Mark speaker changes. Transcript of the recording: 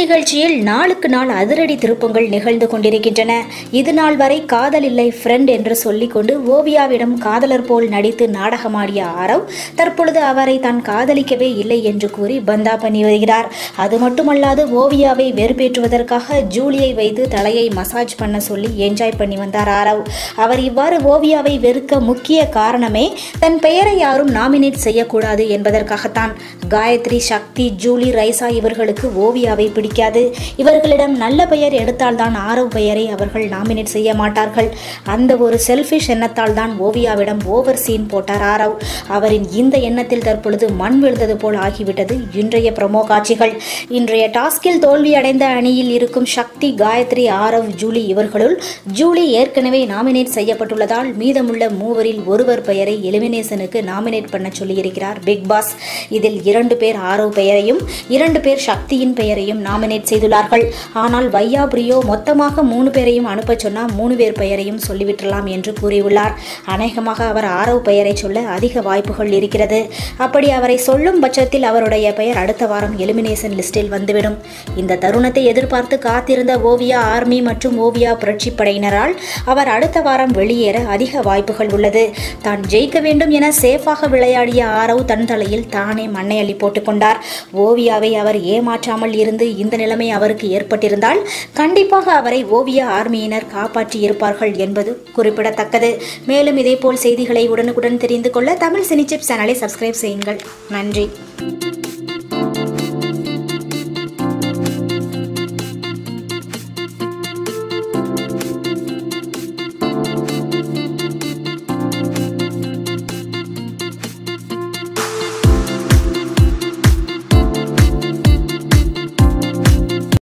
Speaker 1: நிகழ்ச்சியில் நாளுக்கு நாள் அதிரடி திருப்பங்கள் நிகழ்ந்து கொண்டிருக்கின்றன. இது நாள் வரை காதல் இல்லை ஃப்ரெண்ட் என்று சொல்லிக்கொண்டு ஓவியாவிடம் காதலர் போல் நடித்து நாடகமாடிய ஆரவ் தற்பொழுது அவரை தான் காதலிக்கவே இல்லை என்று கூறி பந்தா பண்ணி வருகிறார். அது மட்டுமல்லாது ஓவியாவை வெறுப்பேற்றுவதற்காக ஜூலியை வைத்து தலையை மசாஜ் பண்ண சொல்லி என்ஜாய் பண்ணி வந்தார் ஆரவ். அவர் இவ்வாறு ஓவியாவை வெறுக்க முக்கிய காரணமே தன் பெயரை யாரும் நாமினேட் செய்யக்கூடாது என்பதற்காகத்தான். காயத்ரி சக்தி ஜூலி ரைசா இவர்களுக்கு ஓவியாவை பிடிக்காது. இவர்களிடம் நல்ல பெயர் எடுத்தால்தான் ஆரவ் பெயரை அவர்கள் நாமினேட் செய்ய மாட்டார்கள். அந்த ஒரு செல்ஃபிஷ் எண்ணத்தால் தான் ஓவியாவிடம் ஓவர் சீன் போட்டார் ஆரவ். அவரின் இந்த எண்ணத்தில் தற்பொழுது மண் விழுந்தது போல் ஆகிவிட்டது இன்றைய ப்ரமோ காட்சிகள். இன்றைய டாஸ்கில் தோல்வியடைந்த அணியில் இருக்கும் சக்தி காயத்ரி ஆரவ் ஜூலி இவர்களுள் ஜூலி ஏற்கனவே நாமினேட் செய்யப்பட்டுள்ளதால் மீதமுள்ள மூவரில் ஒருவர் பெயரை எலிமினேஷனுக்கு நாமினேட் பண்ண சொல்லியிருக்கிறார் பிக் பாஸ். இதில் இரண்டு பேர் ஆரவ் பெயரையும் இரண்டு பேர் சக்தியின் பெயரையும் நாமினேட் செய்துள்ளார்கள். ஆனால் வையா பிரியோ மொத்தமாக மூணு பேரையும் அனுப்ப சொன்னால் மூணு பேர் பெயரையும் சொல்லிவிட்டலாம் என்று கூறியுள்ளார். அநேகமாக அவர் ஆரவ் பெயரை சொல்ல அதிக வாய்ப்புகள் இருக்கிறது. அப்படி அவரை சொல்லும் பட்சத்தில் அவருடைய பெயர் அடுத்த வாரம் எலிமினேஷன் லிஸ்டில் வந்துவிடும். இந்த தருணத்தை எதிர்பார்த்து காத்திருந்த ஓவியா ஆர்மி மற்றும் ஓவியா புரட்சி படையினரால் அவர் அடுத்த வாரம் வெளியேற அதிக வாய்ப்புகள் உள்ளது. தான் ஜெயிக்க வேண்டும் என சேஃபாக விளையாடிய ஆரவ் தன் தலையில் தானே மண்ணை அள்ளி போட்டுக்கொண்டார் ஓவியாவை அவர் ஏமாற்றாமல் இருந்து இந்த நிலைமை அவருக்கு ஏற்பட்டிருந்தால் கண்டிப்பாக அவரை ஓவிய ஆர்மியினர் காப்பாற்றி இருப்பார்கள் என்பது குறிப்பிடத்தக்கது. மேலும் இதேபோல் செய்திகளை உடனுக்குடன் தெரிந்து கொள்ள தமிழ் சினிச்சிப் சேனலை சப்ஸ்கிரைப் செய்யுங்கள். நன்றி.